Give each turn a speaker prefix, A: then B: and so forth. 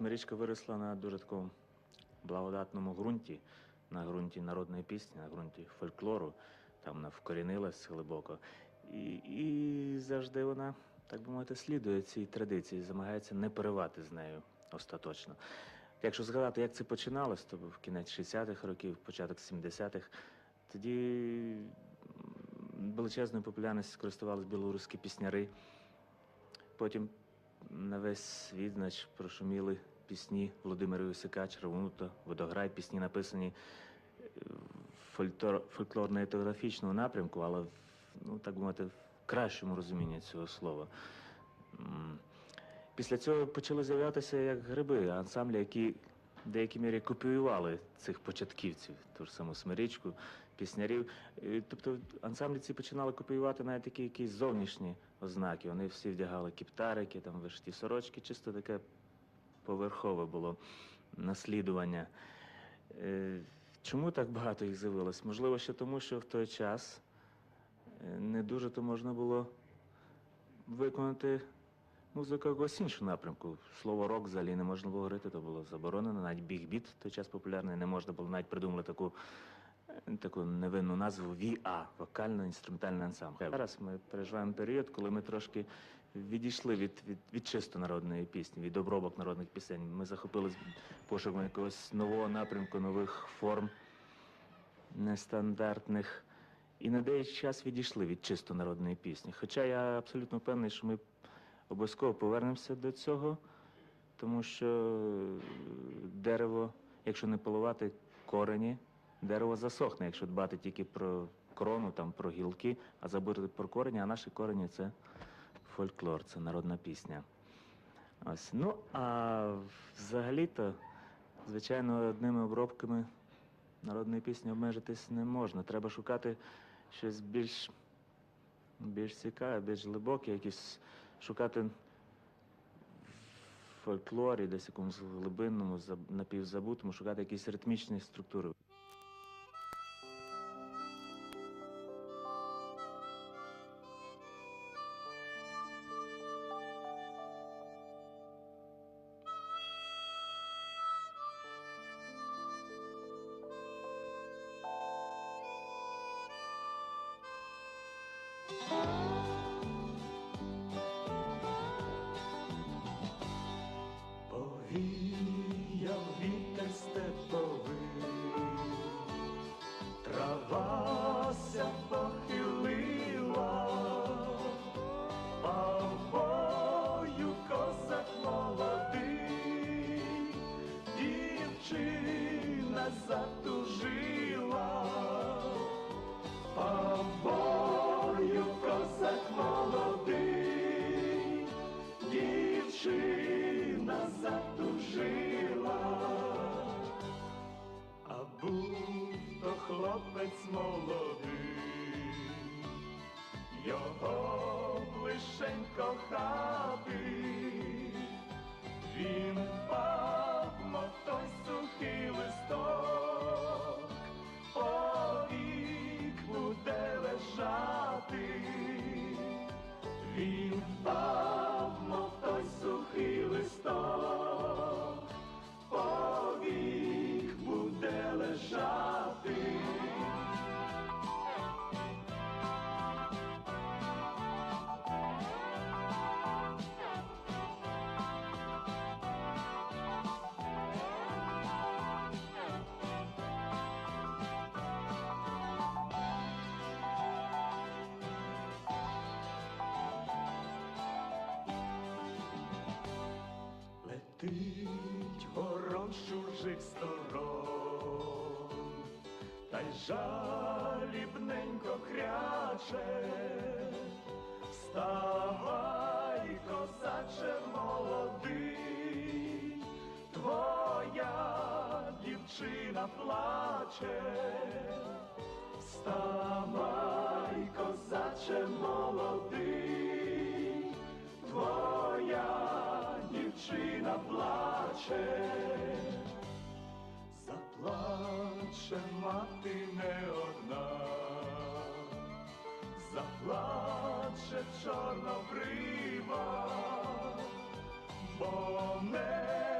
A: Смирічка виросла на дуже такому благодатному ґрунті, на ґрунті народної пісні, на ґрунті фольклору. Там вона вкорінилась глибоко. І, і завжди вона, так би мовити, слідує цій традиції, замагається не переривати з нею остаточно. Якщо згадати, як це починалось, то був кінець 60-х років, початок 70-х, тоді величезною популярністю користувалися білоруські пісняри. Потім на весь світ, значить, прошуміли пісні Володимира Юсика, Червонута, Водограй, пісні написані е, в фольклорно-етнографічному напрямку, але ну, так би мовити, в кращому розумінні цього слова. Після цього почали з'являтися як гриби, ансамблі, які в деякій мірі копіювали цих початківців, ту ж саму смирічку, піснярів. Тобто ансамблі ці починали копіювати навіть такі якісь зовнішні ознаки. Вони всі вдягали кіптарики, там вишиті сорочки, чисто таке поверхове було наслідування. Е, Чому так багато їх з'явилось? Можливо, ще тому, що в той час е, не дуже то можна було виконати музику якогось іншого напрямку. Слово рок взагалі не можна було говорити, то було заборонено. Навіть біг-біт в той час популярний, не можна було навіть придумати таку, е, таку невинну назву VA – вокально-інструментальний ансамбль. Зараз ми переживаємо період, коли ми трошки відійшли від, від, від чисто народної пісні, від обробок народних пісень. Ми захопились пошуком якогось нового напрямку, нових форм нестандартних. І на деякий час відійшли від чисто народної пісні. Хоча я абсолютно впевнений, що ми обов'язково повернемося до цього, тому що дерево, якщо не поливати корені, дерево засохне, якщо дбати тільки про крону, там, про гілки, а забути про корені, а наші корені це фольклор, це народна пісня. Ось. Ну, а взагалі-то, звичайно, одними обробками народної пісні обмежитись не можна. Треба шукати щось більш, більш цікаве, більш глибоке, якісь шукати в фольклорі, десь якомусь глибинному, напівзабутому, шукати якісь ритмічні структури.
B: contábil. vindo. Летить ворон з чужих сторон, та й жалібненько кряче, вставай, козаче молодий, твоя дівчина плаче, вставай, козаче молодий, дівчина плаче, заплаче мати не одна, заплаче чорнобрива, бо не